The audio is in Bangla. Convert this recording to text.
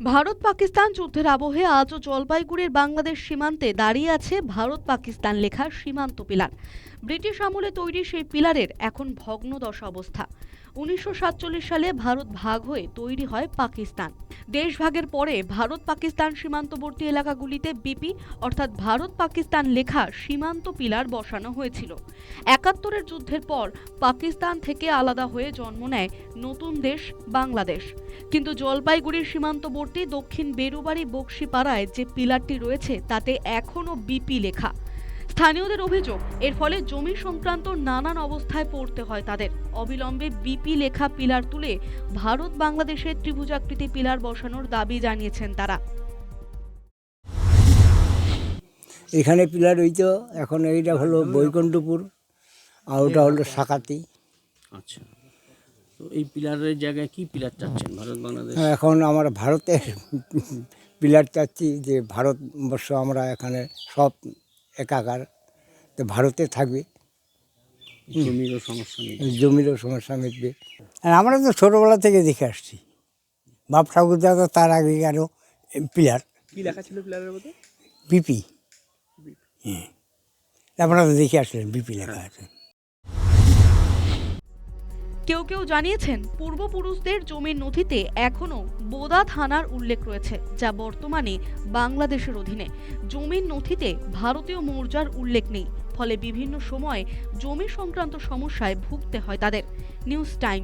ভারত পাকিস্তান যুদ্ধের আবহে আজও জলপাইগুড়ির বাংলাদেশ সীমান্তে দাঁড়িয়ে আছে ভারত পাকিস্তান লেখা সীমান্ত পিলার। ব্রিটিশ আমলে তৈরি সেই পিলারের এখন ভগ্নদশা অবস্থা। উনিশশো সাতচল্লিশ সালে ভারত ভাগ হয়ে তৈরি হয় পাকিস্তান। দেশভাগের পরে ভারত পাকিস্তান সীমান্তবর্তী এলাকাগুলিতে বিপি, অর্থাৎ ভারত পাকিস্তান লেখা সীমান্ত পিলার বসানো হয়েছিল। একাত্তরের যুদ্ধের পর পাকিস্তান থেকে আলাদা হয়ে জন্ম নেয় নতুন দেশ বাংলাদেশ। কিন্তু জলপাইগুড়ির সীমান্তবর্তী দক্ষিণ বেরুবাড়ি বক্সিপাড়ায় যে পিলারটি রয়েছে, তাতে এখনও বিপি লেখা। স্থানীয়দের অভিযোগ এর ফলে জমি সংক্রান্ত নানান অবস্থায় পড়তে হয় তাদের। অবিলম্বে বিপি লেখা পিলার তুলে ভারত বাংলাদেশের ত্রিভুজাকৃতি পিলার বসানোর দাবি জানিয়েছেন তারা। এখানে পিলার হইতো এখন এইটা হলো বৈকুণ্ঠপুর আর ওটা হলো সাকাতি। আচ্ছা। তো এই পিলারের জায়গায় কি পিলার চাচ্ছেন ভারত বাংলাদেশ? এখন আমরা ভারতের পিলার চাচ্ছি যে ভারতবর্ষ আমরা এখানে সব একাকার। তো ভারতে থাকবে। জমিরও সমস্যা জমিরও সমস্যা মিটবে। আর আমরা তো ছোটোবেলা থেকে দেখে আসছি। বাপ ঠাকুর দাদা তার আগে আরও পিলার। কী লেখা ছিল পিলারের মধ্যে? বিপি। হ্যাঁ। আপনারা তো দেখে আসলেন বিপি লেখা আছে। কেউ কেউ জানিয়েছেন পূর্বপুরুষদের জমির নথিতে এখনও বোদা থানার উল্লেখ রয়েছে, যা বর্তমানে বাংলাদেশের অধীনে। জমির নথিতে ভারতীয় মৌর্যার উল্লেখ নেই, ফলে বিভিন্ন সময়ে জমি সংক্রান্ত সমস্যায় ভুগতে হয় তাদের। News time